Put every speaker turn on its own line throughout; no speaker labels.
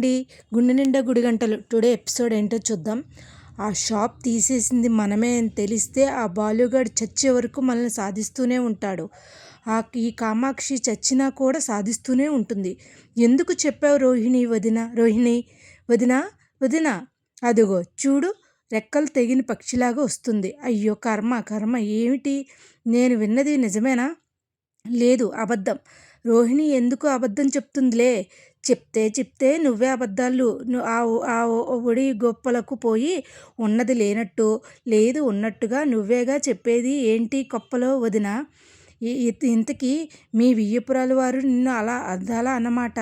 అండి గుండె నిండా గుడి గంటలు. టుడే ఎపిసోడ్ ఏంటో చూద్దాం. ఆ షాప్ తీసేసింది మనమే అని తెలిస్తే ఆ బాలుగాడు చచ్చే వరకు మనల్ని సాధిస్తూనే ఉంటాడు. ఆ ఈ కామాక్షి చచ్చినా కూడా సాధిస్తూనే ఉంటుంది. ఎందుకు చెప్పావు రోహిణి వదిన? రోహిణి వదిన వదిన? అదిగో చూడు రెక్కలు తెగిన పక్షిలాగా వస్తుంది. అయ్యో కర్మ కర్మ ఏమిటి? నేను విన్నది నిజమేనా? లేదు అబద్ధం. రోహిణి ఎందుకు అబద్ధం చెప్తుందిలే? చెప్తే చెప్తే నువ్వే అబద్ధాలు. ఆ ఒడి గొప్పలకు పోయి ఉన్నది లేనట్టు లేదు ఉన్నట్టుగా నువ్వేగా చెప్పేది ఏంటి గొప్పలో వదిన? ఇంతకీ మీ వియ్యపురాలు వారు నిన్ను అలా అద్దాలా అన్నమాట.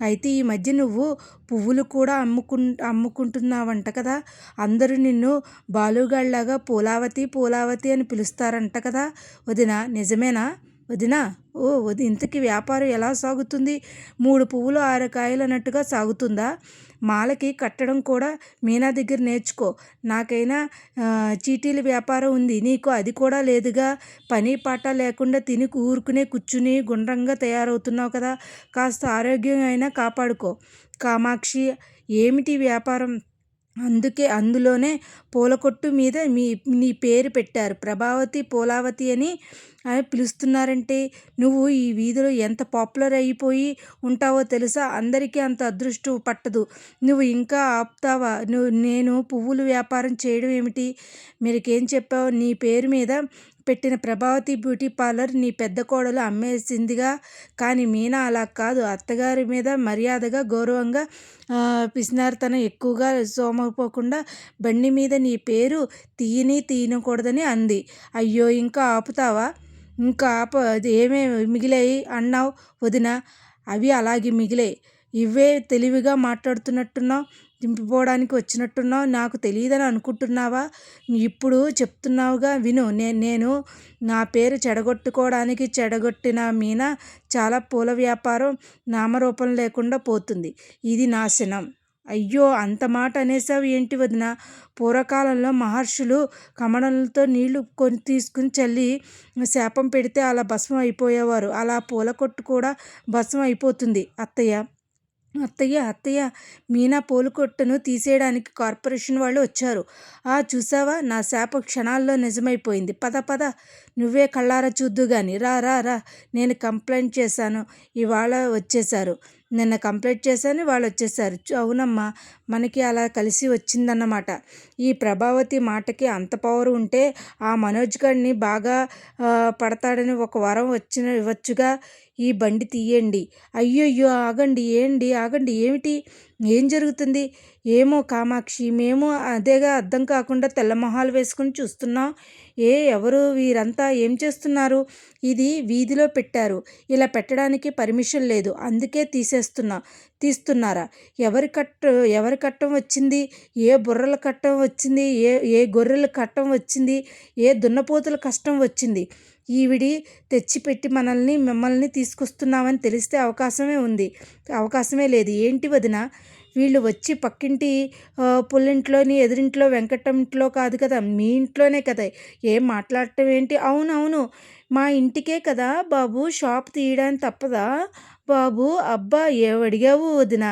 అయితే ఈ మధ్య నువ్వు పువ్వులు కూడా అమ్ముకు అమ్ముకుంటున్నావంట కదా? అందరూ నిన్ను బాలుగాళ్ళలాగా పూలావతి పూలావతి అని పిలుస్తారంట కదా వదిన. నిజమేనా? వదినా ఓ వది ఇంతకీ వ్యాపారం ఎలా సాగుతుంది? మూడు పువ్వులు ఆరు కాయలు అన్నట్టుగా సాగుతుందా? మాలకి కట్టడం కూడా మీనా దగ్గర నేర్చుకో. నాకైనా చీటీల వ్యాపారం ఉంది. నీకు అది కూడా లేదుగా. పని పాట లేకుండా తిని ఊరుకునే కూర్చుని గుండ్రంగా తయారవుతున్నావు కదా. కాస్త ఆరోగ్యం అయినా కాపాడుకో. కామాక్షి ఏమిటి వ్యాపారం? అందుకే అందులోనే పూల కొట్టు మీద మీ నీ పేరు పెట్టారు. ప్రభావతి పూలావతి అని పిలుస్తున్నారంటే నువ్వు ఈ వీధిలో ఎంత పాపులర్ అయిపోయి ఉంటావో తెలుసా? అందరికీ అంత అదృష్టం పట్టదు. నువ్వు ఇంకా ఆపుతావా? నువ్వు నేను పువ్వులు వ్యాపారం చేయడం ఏమిటి? మీరికేం చెప్పావు? నీ పేరు మీద పెట్టిన ప్రభావతి బ్యూటీ పార్లర్ నీ పెద్ద కోడలు అమ్మేసిందిగా. కానీ మీనా అలా కాదు. అత్తగారి మీద మర్యాదగా గౌరవంగా పిసినారితనం ఎక్కువగా సోమపోకుండా బండి మీద నీ పేరు తీయని తీయనకూడదని అంది. అయ్యో ఇంకా ఆపుతావా? ఇంకా ఆప. అది ఏమేమి మిగిలాయి అన్నావు వదిన. అవి అలాగే మిగిలాయి. ఇవే తెలివిగా మాట్లాడుతున్నట్టున్నావు? దింపిపోవడానికి వచ్చినట్టున్నావు? నాకు తెలియదని అనుకుంటున్నావా? ఇప్పుడు చెప్తున్నావుగా విను. నే నేను నా పేరు చెడగొట్టుకోవడానికి చెడగొట్టిన మీన చాలా పూల వ్యాపారం నామరూపం లేకుండా పోతుంది. ఇది నాశనం. అయ్యో అంత మాట అనేసావు ఏంటి వదిన? పూర్వకాలంలో మహర్షులు కమణలతో నీళ్ళు కొని తీసుకుని చల్లి శాపం పెడితే అలా భస్మం అయిపోయేవారు. అలా పూల కొట్టు కూడా భస్మం అయిపోతుంది. అత్తయ్య అత్తయ్య అత్తయ్య మీనా పూలకొట్టును తీసేయడానికి కార్పొరేషన్ వాళ్ళు వచ్చారు. ఆ చూసావా? నా శాప క్షణాల్లో నిజమైపోయింది. పద పద. నువ్వే కళ్ళారా చూద్దు కానీ రా రా రా. నేను కంప్లైంట్ చేశాను. ఇవాళ వచ్చేశారు. నిన్న కంప్లైంట్ చేశాను. వాళ్ళు వచ్చేసారు అవునమ్మా. మనకి అలా కలిసి వచ్చిందన్నమాట. ఈ ప్రభావతి మాటకి అంత పవర్ ఉంటే ఆ మనోజ్ గారిని బాగా పడతాడని ఒక వరం వచ్చిన ఇవ్వచ్చుగా. ఈ బండి తీయండి. అయ్యయ్యో ఆగండి ఏండి ఆగండి ఏమిటి? ఏం జరుగుతుంది? ఏమో కామాక్షి మేము అదేగా అర్థం కాకుండా తెల్లమొహాలు వేసుకుని చూస్తున్నాం. ఏ ఎవరు వీరంతా? ఏం చేస్తున్నారు? ఇది వీధిలో పెట్టారు. ఇలా పెట్టడానికి పర్మిషన్ లేదు. అందుకే తీసేస్తున్నా. తీస్తున్నారా? ఎవరి కట్ట ఎవరి కట్టం వచ్చింది? ఏ బుర్రల కట్టం వచ్చింది? ఏ ఏ గొర్రెల కట్టం వచ్చింది? ఏ దున్నపోతుల కష్టం వచ్చింది? ఈవిడి తెచ్చిపెట్టి మనల్ని మిమ్మల్ని తీసుకొస్తున్నామని తెలిస్తే అవకాశమే ఉంది. అవకాశమే లేదు. ఏంటి వదిన? వీళ్ళు వచ్చి పక్కింటి పుల్లింట్లోని ఎదురింట్లో వెంకటంట్లో కాదు కదా? మీ ఇంట్లోనే కదా? ఏం మాట్లాడటం ఏంటి? అవునవును. మా ఇంటికే కదా బాబు. షాప్ తీయడానికి తప్పదా? బాబు అబ్బా ఏవడిగావు వదిన?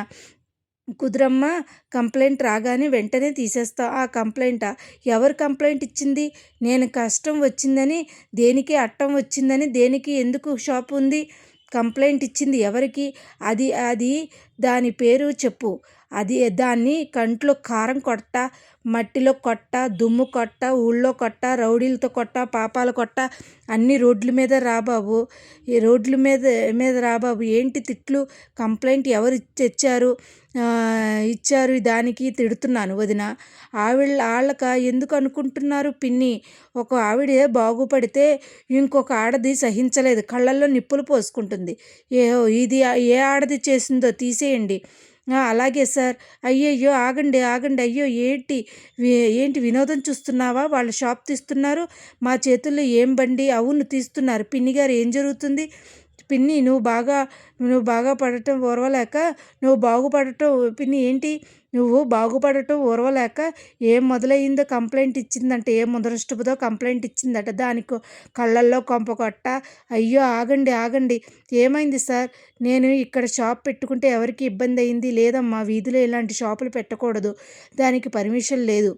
కుదురమ్మ కంప్లైంట్ రాగానే వెంటనే తీసేస్తా. ఆ కంప్లైంటా? ఎవరు కంప్లైంట్ ఇచ్చింది? నేను కష్టం వచ్చిందని దేనికి అట్టం వచ్చిందని దేనికి ఎందుకు షాప్ ఉంది? కంప్లైంట్ ఇచ్చింది ఎవరికి? అది అది దాని పేరు చెప్పు. అది దాన్ని కంట్లో కారం కొట్ట మట్టిలో కొట్ట దుమ్ము కొట్ట ఊళ్ళో కొట్ట రౌడీలతో కొట్ట పాపాల కొట్ట అన్ని రోడ్ల మీద రాబాబు ఈ రోడ్ల మీద మీద రాబాబు ఏంటి తిట్లు? కంప్లైంట్ ఎవరు తెచ్చారు? ఇచ్చారు దానికి తిడుతున్నాను వదిన. ఆవిడ వాళ్ళక ఎందుకు అనుకుంటున్నారు పిన్ని? ఒక ఆవిడే బాగుపడితే ఇంకొక ఆడది సహించలేదు. కళ్ళల్లో నిప్పులు పోసుకుంటుంది. ఏ ఇది ఏ ఆడది చేసిందో తీసేయండి. అలాగే సార్. అయ్యయ్యో ఆగండి ఆగండి. అయ్యో ఏంటి ఏంటి వినోదం చూస్తున్నావా? వాళ్ళ షాప్ తీస్తున్నారు. మా చేతుల్లో ఏం బండి? అవును తీస్తున్నారు. పిన్ని గారు ఏం జరుగుతుంది? పిన్ని నువ్వు బాగా నువ్వు బాగా పడటం ఓర్వలేక నువ్వు బాగుపడటం పిన్ని ఏంటి? నువ్వు బాగుపడటం ఓర్వలేక ఏం మొదలయ్యిందో కంప్లైంట్ ఇచ్చిందంట ఏం ముదరష్టపుదో కంప్లైంట్ ఇచ్చిందట. దానికి కళ్ళల్లో కొంప కొట్ట అయ్యో ఆగండి ఆగండి. ఏమైంది సార్? నేను ఇక్కడ షాప్ పెట్టుకుంటే ఎవరికి ఇబ్బంది అయింది లేదమ్మా వీధిలో ఇలాంటి షాపులు పెట్టకూడదు. దానికి పర్మిషన్ లేదు.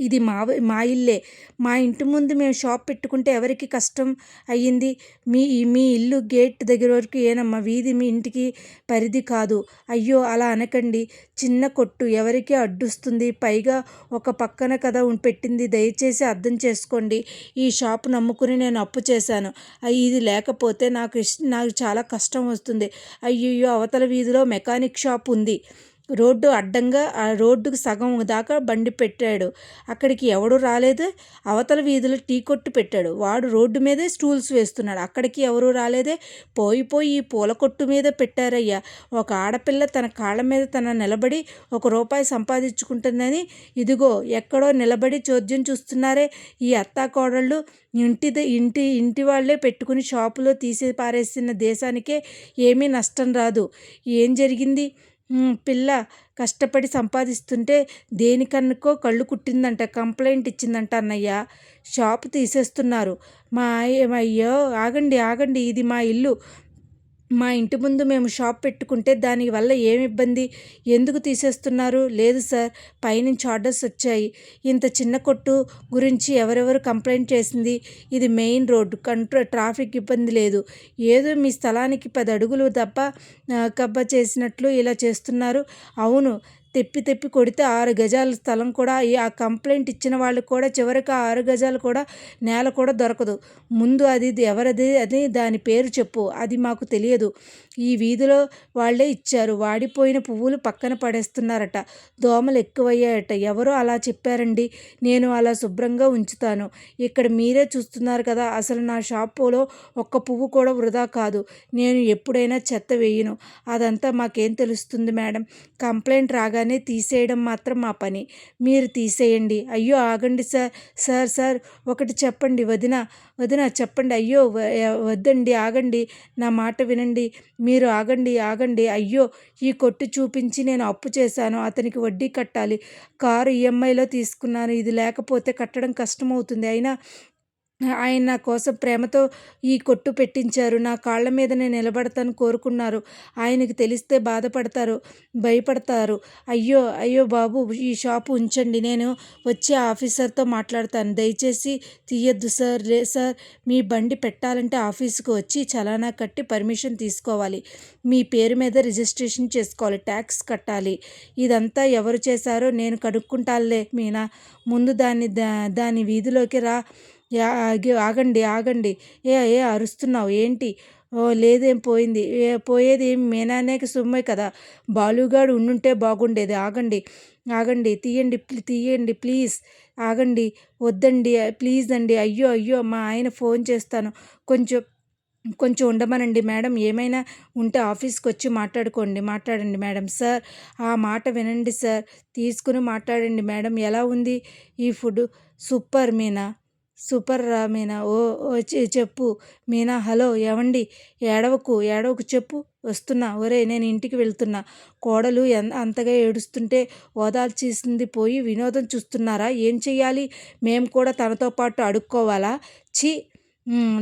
ఇది మా మా ఇల్లే. మా ఇంటి ముందు మేము షాప్ పెట్టుకుంటే ఎవరికి కష్టం అయ్యింది? మీ మీ ఇల్లు గేట్ దగ్గర వరకు ఏనమ్మా? వీధి మీ ఇంటికి పరిధి కాదు. అయ్యో అలా అనకండి. చిన్న కొట్టు ఎవరికి అడ్డుస్తుంది? పైగా ఒక పక్కన కదా పెట్టింది. దయచేసి అర్థం చేసుకోండి. ఈ షాప్ నమ్ముకుని నేను అప్పు చేశాను. ఇది లేకపోతే నాకు నాకు చాలా కష్టం వస్తుంది. అయ్యయ్యో అవతల వీధిలో మెకానిక్ షాప్ ఉంది. రోడ్డు అడ్డంగా ఆ రోడ్డుకు సగం దాకా బండి పెట్టాడు. అక్కడికి ఎవడు రాలేదు. అవతల వీధిలో టీ కొట్టు పెట్టాడు. వాడు రోడ్డు మీదే స్టూల్స్ వేస్తున్నాడు. అక్కడికి ఎవరు రాలేదే. పోయి పోయి పూల కొట్టు మీద పెట్టారయ్యా. ఒక ఆడపిల్ల తన కాళ్ళ మీద తన నిలబడి ఒక రూపాయి సంపాదించుకుంటుందని ఇదిగో ఎక్కడో నిలబడి చోద్యం చూస్తున్నారే. ఈ అత్తా కోడళ్ళు ఇంటిది ఇంటి ఇంటి వాళ్ళే పెట్టుకుని షాపులో తీసి పారేసిన దేశానికే ఏమీ నష్టం రాదు. ఏం జరిగింది? పిల్ల కష్టపడి సంపాదిస్తుంటే దేనికన్నుకో కళ్ళు కుట్టిందంట కంప్లైంట్ ఇచ్చిందంట అన్నయ్య. షాపు తీసేస్తున్నారు. మా అయ్యో ఆగండి ఆగండి ఇది మా ఇల్లు. మా ఇంటి ముందు మేము షాప్ పెట్టుకుంటే దానివల్ల ఏమి ఇబ్బంది? ఎందుకు తీసేస్తున్నారు? లేదు సార్ పైనుంచి ఆర్డర్స్ వచ్చాయి. ఇంత చిన్న కొట్టు గురించి ఎవరెవరు కంప్లైంట్ చేసింది? ఇది మెయిన్ రోడ్డు కంట్రో ట్రాఫిక్ ఇబ్బంది లేదు. ఏదో మీ స్థలానికి పది అడుగులు తప్ప కబ్బ చేసినట్లు ఇలా చేస్తున్నారు. అవును తెప్పి తెప్పి కొడితే ఆరు గజాల స్థలం కూడా ఆ కంప్లైంట్ ఇచ్చిన వాళ్ళకి కూడా చివరికి ఆ ఆరు గజాలు కూడా నేల కూడా దొరకదు. ముందు అది ఎవరిది అది దాని పేరు చెప్పు. అది మాకు తెలియదు. ఈ వీధిలో వాళ్ళే ఇచ్చారు. వాడిపోయిన పువ్వులు పక్కన పడేస్తున్నారట. దోమలు ఎక్కువయ్యాయట. ఎవరో అలా చెప్పారండి. నేను అలా శుభ్రంగా ఉంచుతాను. ఇక్కడ మీరే చూస్తున్నారు కదా. అసలు నా షాపులో ఒక్క పువ్వు కూడా వృధా కాదు. నేను ఎప్పుడైనా చెత్త వేయను. అదంతా మాకేం తెలుస్తుంది మేడం? కంప్లైంట్ రాగా రాగానే తీసేయడం మాత్రం మా పని. మీరు తీసేయండి. అయ్యో ఆగండి సార్. సార్ సార్ ఒకటి చెప్పండి. వదిన వదిన చెప్పండి. అయ్యో వద్దండి ఆగండి. నా మాట వినండి. మీరు ఆగండి ఆగండి. అయ్యో ఈ కొట్టు చూపించి నేను అప్పు చేశాను. అతనికి వడ్డీ కట్టాలి. కారు ఈఎంఐలో తీసుకున్నాను. ఇది లేకపోతే కట్టడం కష్టమవుతుంది. అయినా ఆయన నా కోసం ప్రేమతో ఈ కొట్టు పెట్టించారు. నా కాళ్ళ మీద నేను నిలబడతాను కోరుకున్నారు. ఆయనకి తెలిస్తే బాధపడతారు భయపడతారు. అయ్యో అయ్యో బాబు ఈ షాపు ఉంచండి. నేను వచ్చే ఆఫీసర్తో మాట్లాడతాను. దయచేసి తీయద్దు సార్. రే సార్ మీ బండి పెట్టాలంటే ఆఫీస్కి వచ్చి చలానా కట్టి పర్మిషన్ తీసుకోవాలి. మీ పేరు మీద రిజిస్ట్రేషన్ చేసుకోవాలి. ట్యాక్స్ కట్టాలి. ఇదంతా ఎవరు చేశారో నేను కనుక్కుంటాలే మీనా. ముందు దాన్ని దా దాని వీధిలోకి రా. ఆగి ఆగండి ఆగండి. ఏ ఏ అరుస్తున్నావు? ఏంటి? ఓ లేదేం పోయింది. ఏ పోయేది మేనానేకి సొమ్మే కదా. బాలుగాడు ఉండుంటే బాగుండేది. ఆగండి ఆగండి తీయండి తీయండి ప్లీజ్. ఆగండి వద్దండి ప్లీజ్ అండి. అయ్యో అయ్యో మా ఆయన ఫోన్ చేస్తాను. కొంచెం కొంచెం ఉండమనండి మేడం. ఏమైనా ఉంటే ఆఫీస్కి వచ్చి మాట్లాడుకోండి మాట్లాడండి మేడం. సార్ ఆ మాట వినండి సార్. తీసుకుని మాట్లాడండి మేడం. ఎలా ఉంది ఈ ఫుడ్? సూపర్ మీనా? సూపర్ రా మీనా. ఓ వచ్చి చెప్పు. మీనా హలో ఏవండి? ఏడవకు ఏడవకు చెప్పు. వస్తున్నా. ఒరే నేను ఇంటికి వెళ్తున్నా. కోడలు ఎన్ అంతగా ఏడుస్తుంటే ఓదార్చేసింది పోయి వినోదం చూస్తున్నారా? ఏం చెయ్యాలి? మేము కూడా తనతో పాటు అడుక్కోవాలా? ఛీ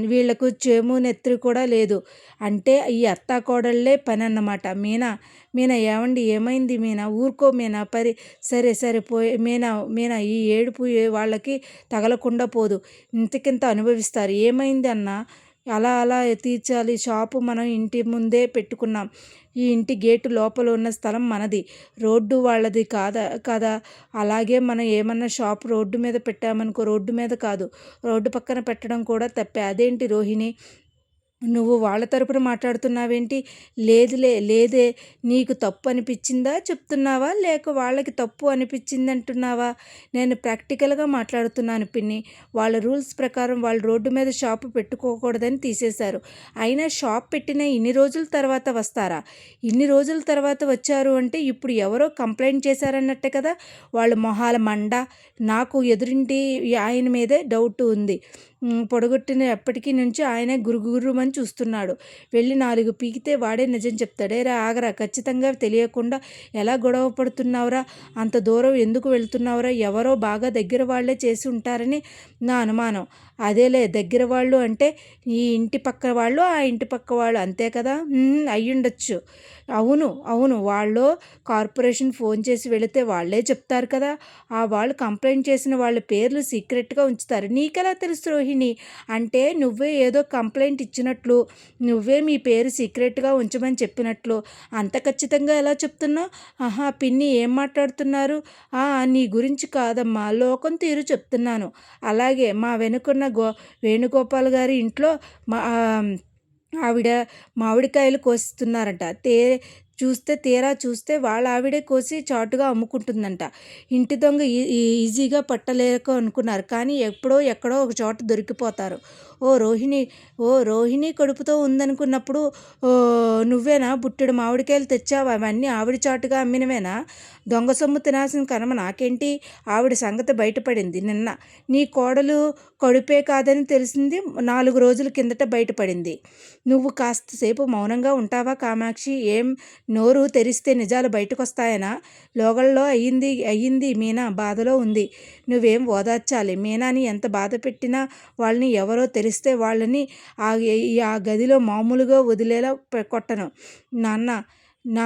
వీళ్ళకు చేము నెత్తురు కూడా లేదు. అంటే ఈ అత్తా కోడళ్ళే పని అన్నమాట. మీనా మీనా ఏమండి ఏమైంది మీనా? ఊరుకో మీనా పరి సరే సరే పోయి మీనా మీనా ఈ ఏడుపు వాళ్ళకి తగలకుండా పోదు. ఇంతకింత అనుభవిస్తారు. ఏమైంది అన్న? అలా అలా తీర్చాలి. షాపు మనం ఇంటి ముందే పెట్టుకున్నాం. ఈ ఇంటి గేటు లోపల ఉన్న స్థలం మనది. రోడ్డు వాళ్ళది కాదా కదా? అలాగే మనం ఏమన్నా షాప్ రోడ్డు మీద పెట్టామనుకో రోడ్డు మీద కాదు. రోడ్డు పక్కన పెట్టడం కూడా తప్పే. అదేంటి రోహిణి? నువ్వు వాళ్ళ తరపున మాట్లాడుతున్నావేంటి? లేదులే లేదే. నీకు తప్పు అనిపించిందా చెప్తున్నావా? లేక వాళ్ళకి తప్పు అనిపించింది అంటున్నావా నేను ప్రాక్టికల్గా మాట్లాడుతున్నాను పిన్ని. వాళ్ళ రూల్స్ ప్రకారం వాళ్ళు రోడ్డు మీద షాప్ పెట్టుకోకూడదని తీసేశారు. అయినా షాప్ పెట్టిన ఇన్ని రోజుల తర్వాత వస్తారా? ఇన్ని రోజుల తర్వాత వచ్చారు అంటే ఇప్పుడు ఎవరో కంప్లైంట్ చేశారన్నట్టే కదా? వాళ్ళ మొహాల మండ. నాకు ఎదురింటి ఆయన మీదే డౌట్ ఉంది. పొడగొట్టిన ఎప్పటికీ నుంచి ఆయన గురుగురుమని చూస్తున్నాడు. వెళ్ళి నాలుగు పీకితే వాడే నిజం చెప్తాడే. రా ఆగరా ఖచ్చితంగా తెలియకుండా ఎలా గొడవ పడుతున్నావురా? అంత దూరం ఎందుకు వెళ్తున్నావురా? ఎవరో బాగా దగ్గర వాళ్ళే చేసి ఉంటారని నా అనుమానం. అదేలే దగ్గర వాళ్ళు అంటే ఈ ఇంటి పక్క వాళ్ళు ఆ ఇంటి పక్క వాళ్ళు అంతే కదా? అయ్యుండొచ్చు. అవును అవును. వాళ్ళు కార్పొరేషన్ ఫోన్ చేసి వెళితే వాళ్ళే చెప్తారు కదా? ఆ వాళ్ళు కంప్లైంట్ చేసిన వాళ్ళ పేర్లు సీక్రెట్గా ఉంచుతారు. నీకెలా తెలుసు రోహిణి? అంటే నువ్వే ఏదో కంప్లైంట్ ఇచ్చినట్లు నువ్వే మీ పేరు సీక్రెట్గా ఉంచమని చెప్పినట్లు. అంత ఖచ్చితంగా ఎలా చెప్తున్నావు? ఆహా పిన్ని ఏం మాట్లాడుతున్నారు? నీ గురించి కాదమ్మా. లోకం తీరు చెప్తున్నాను. అలాగే మా వెనుకున్న గో వేణుగోపాల్ గారి ఇంట్లో మా ఆవిడ మామిడికాయలు కోస్తున్నారంట. తే చూస్తే తీరా చూస్తే వాళ్ళ ఆవిడే కోసి చాటుగా అమ్ముకుంటుందంట. ఇంటి దొంగ ఈజీగా పట్టలేక అనుకున్నారు. కానీ ఎప్పుడో ఎక్కడో ఒక చోట దొరికిపోతారు. ఓ రోహిణి ఓ రోహిణి కడుపుతో ఉందనుకున్నప్పుడు నువ్వేనా బుట్టెడు మామిడికాయలు తెచ్చావు? అవన్నీ ఆవిడ చాటుగా అమ్మినవేనా? దొంగ సొమ్ము తినాల్సిన కనమ నాకేంటి? ఆవిడ సంగతి బయటపడింది నిన్న. నీ కోడలు కడుపే కాదని తెలిసింది నాలుగు రోజుల కిందట బయటపడింది. నువ్వు కాస్తసేపు మౌనంగా ఉంటావా కామాక్షి? ఏం నోరు తెరిస్తే నిజాలు బయటకు వస్తాయనా లోగల్లో అయ్యింది అయ్యింది మీనా బాధలో ఉంది. నువ్వేం ఓదార్చాలి? మీనాని ఎంత బాధ పెట్టినా వాళ్ళని ఎవరో తెలిస్తే వాళ్ళని ఆ గదిలో మామూలుగా వదిలేలా కొట్టను. నాన్న నా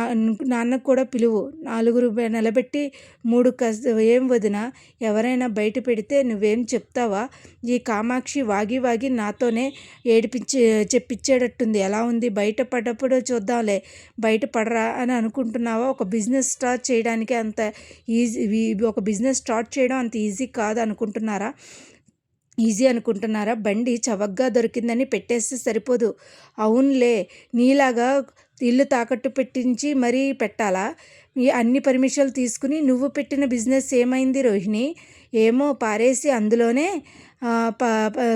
నాన్న కూడా పిలువు. నాలుగురు నిలబెట్టి మూడు కస్ ఏం వదిన ఎవరైనా బయట పెడితే నువ్వేం చెప్తావా? ఈ కామాక్షి వాగి వాగి నాతోనే ఏడిపించి చెప్పించేటట్టుంది ఎలా ఉంది? బయట పడ్డప్పుడు చూద్దాంలే. బయట పడరా అని అనుకుంటున్నావా? ఒక బిజినెస్ స్టార్ట్ చేయడానికి అంత ఈజీ ఒక బిజినెస్ స్టార్ట్ చేయడం అంత ఈజీ కాదు అనుకుంటున్నారా? ఈజీ అనుకుంటున్నారా? బండి చవగ్గా దొరికిందని పెట్టేస్తే సరిపోదు. అవునులే నీలాగా ఇల్లు తాకట్టు పెట్టించి మరీ పెట్టాలా? అన్ని పర్మిషన్లు తీసుకుని నువ్వు పెట్టిన బిజినెస్ ఏమైంది రోహిణి? ఏమో పారేసి అందులోనే ప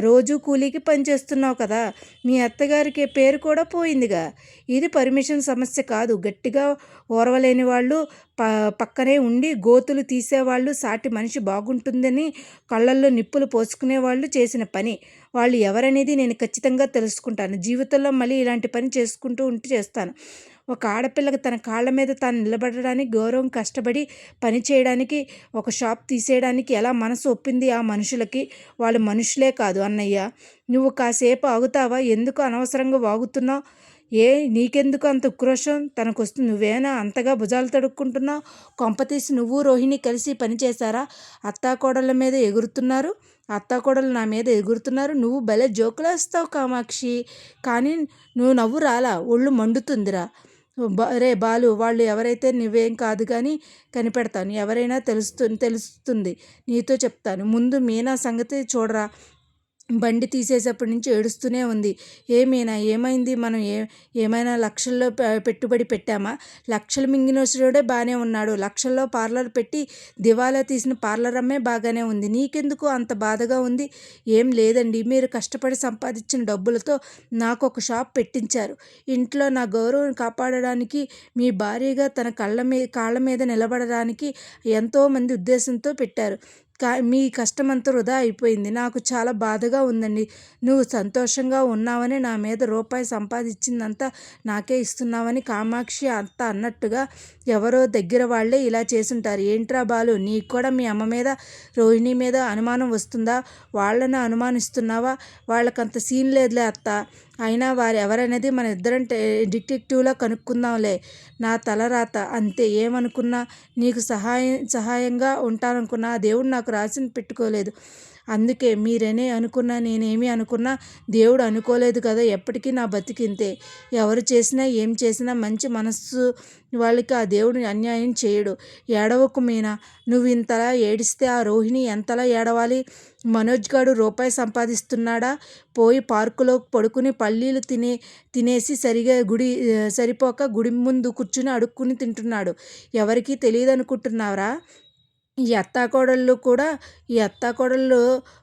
రోజు కూలీకి పనిచేస్తున్నావు కదా మీ అత్తగారికి పేరు కూడా పోయిందిగా. ఇది పర్మిషన్ సమస్య కాదు. గట్టిగా ఓర్వలేని వాళ్ళు ప పక్కనే ఉండి గోతులు తీసేవాళ్ళు సాటి మనిషి బాగుంటుందని కళ్ళల్లో నిప్పులు పోసుకునే వాళ్ళు చేసిన పని. వాళ్ళు ఎవరనేది నేను ఖచ్చితంగా తెలుసుకుంటాను. జీవితంలో మళ్ళీ ఇలాంటి పని చేసుకుంటూ ఉంటే చేస్తాను. ఒక ఆడపిల్లకి తన కాళ్ళ మీద తాను నిలబడడానికి గౌరవం కష్టపడి పని చేయడానికి ఒక షాప్ తీసేయడానికి ఎలా మనసు ఒప్పింది ఆ మనుషులకి? వాళ్ళు మనుషులే కాదు అన్నయ్య. నువ్వు కాసేపు ఆగుతావా? ఎందుకు అనవసరంగా వాగుతున్నావు? ఏ నీకెందుకు అంత ఉక్రోషం తనకు వస్తుంది నువ్వేనా అంతగా భుజాలు తడుక్కుంటున్నావు? కొంపతీసి నువ్వు రోహిణి కలిసి పనిచేశారా అత్తాకోడళ్ళ మీద ఎగురుతున్నారు? అత్తాకోడలు నా మీద ఎగురుతున్నారు? నువ్వు భలే జోకులేస్తావు కామాక్షి. కానీ నువ్వు నవ్వు రాలా? ఒళ్ళు మండుతుందిరా. రే బాలు వాళ్ళు ఎవరైతే నువ్వేం కాదు కానీ కనిపెడతాను ఎవరైనా తెలుస్తు తెలుస్తుంది నీతో చెప్తాను ముందు మీనా సంగతి చూడరా బండి తీసేటప్పటి నుంచి ఏడుస్తూనే ఉంది. ఏమైనా? ఏమైంది? మనం ఏ ఏమైనా లక్షల్లో పెట్టుబడి పెట్టామా? లక్షలు మింగినోసుడే బాగానే ఉన్నాడు. లక్షల్లో పార్లర్ పెట్టి దివాలా తీసిన పార్లర్ అమ్మే బాగానే ఉంది. నీకెందుకు అంత బాధగా ఉంది? ఏం లేదండి. మీరు కష్టపడి సంపాదించిన డబ్బులతో నాకు ఒక షాప్ పెట్టించారు. ఇంట్లో నా గౌరవం కాపాడడానికి మీ భార్యగా తన కళ్ళ మీద కాళ్ళ మీద నిలబడడానికి ఎంతోమంది ఉద్దేశంతో పెట్టారు. కా మీ అంతా వృధా అయిపోయింది. నాకు చాలా బాధగా ఉందండి. నువ్వు సంతోషంగా ఉన్నావని నా మీద రూపాయి సంపాదించిందంతా నాకే ఇస్తున్నావని కామాక్షి అంత అన్నట్టుగా ఎవరో దగ్గర వాళ్ళే ఇలా చేసుంటారు. ఏంట్రా బాలు నీకు కూడా మీ అమ్మ మీద రోహిణి మీద అనుమానం వస్తుందా? వాళ్ళని అనుమానిస్తున్నావా? వాళ్ళకంత సీన్ లేదులే అత్త. అయినా వారు ఎవరనేది మన ఇద్దరం డిటెక్టివ్లో కనుక్కుందాంలే. నా తలరాత అంతే. ఏమనుకున్నా నీకు సహాయం సహాయంగా ఉంటాననుకున్నా దేవుడు నాకు రాసిన పెట్టుకోలేదు. అందుకే మీరనే అనుకున్నా నేనేమి అనుకున్నా దేవుడు అనుకోలేదు కదా ఎప్పటికీ నా బతికింతే ఎవరు చేసినా ఏం చేసినా మంచి మనస్సు వాళ్ళకి ఆ దేవుడు అన్యాయం చేయడు. ఏడవకు మీనా నువ్వు ఇంతలా ఏడిస్తే ఆ రోహిణి ఎంతలా ఏడవాలి? మనోజ్ గాడు రూపాయి సంపాదిస్తున్నాడా? పోయి పార్కులో పడుకుని పల్లీలు తినే తినేసి సరిగా గుడి సరిపోక గుడి ముందు కూర్చుని అడుక్కుని తింటున్నాడు. ఎవరికీ తెలియదు అనుకుంటున్నారా ఈ అత్తాకోడళ్ళు కూడా ఈ అత్తాకోడళ్ళు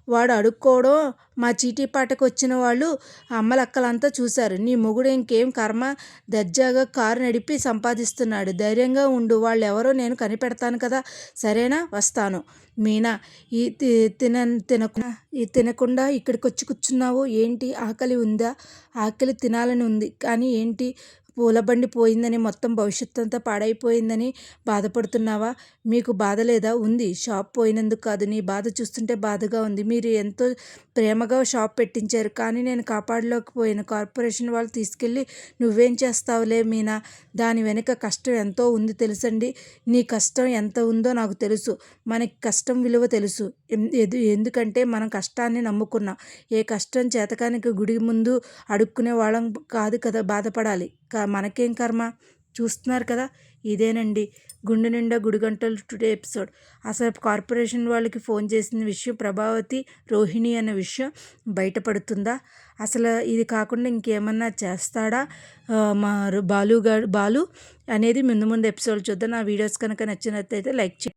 వాడు అడుక్కోవడం మా చీటీ పాటకు వచ్చిన వాళ్ళు అమ్మలక్కలంతా చూశారు. నీ మొగుడు ఇంకేం కర్మ? దర్జాగా కారు నడిపి సంపాదిస్తున్నాడు. ధైర్యంగా ఉండు. వాళ్ళు ఎవరో నేను కనిపెడతాను కదా. సరేనా? వస్తాను. మీనా ఈ తిన తినకుండా ఈ తినకుండా ఇక్కడికి వచ్చి కూర్చున్నావు? ఏంటి? ఆకలి ఉందా? ఆకలి తినాలని ఉంది. కానీ ఏంటి? పూలబండి పోయిందని మొత్తం భవిష్యత్తు అంతా పాడైపోయిందని బాధపడుతున్నావా? మీకు బాధ లేదా? ఉంది. షాప్ పోయినందుకు కాదు. నీ బాధ చూస్తుంటే బాధగా ఉంది. మీరు ఎంతో ప్రేమగా షాప్ పెట్టించారు. కానీ నేను కాపాడలేకపోయాను. కార్పొరేషన్ వాళ్ళు తీసుకెళ్ళి నువ్వేం చేస్తావులే మీనా? దాని వెనుక కష్టం ఎంతో ఉంది తెలుసండి. నీ కష్టం ఎంత ఉందో నాకు తెలుసు. మనకి కష్టం విలువ తెలుసు. ఎందుకంటే మనం కష్టాన్ని నమ్ముకున్నాం. ఏ కష్టం చేతకానికి గుడి ముందు అడుక్కునే వాళ్ళం కాదు కదా బాధపడాలి. మనకేం కర్మ? చూస్తున్నారు కదా? ఇదేనండి గుండె నిండా గుడిగంటలు టుడే ఎపిసోడ్. అసలు కార్పొరేషన్ వాళ్ళకి ఫోన్ చేసిన విషయం ప్రభావతి రోహిణి అనే విషయం బయటపడుతుందా? అసలు ఇది కాకుండా ఇంకేమన్నా చేస్తాడా? మా బాలుగా బాలు అనేది ముందు ముందు ఎపిసోడ్ చూద్దాం. నా వీడియోస్ కనుక నచ్చినట్లయితే లైక్ చేయండి.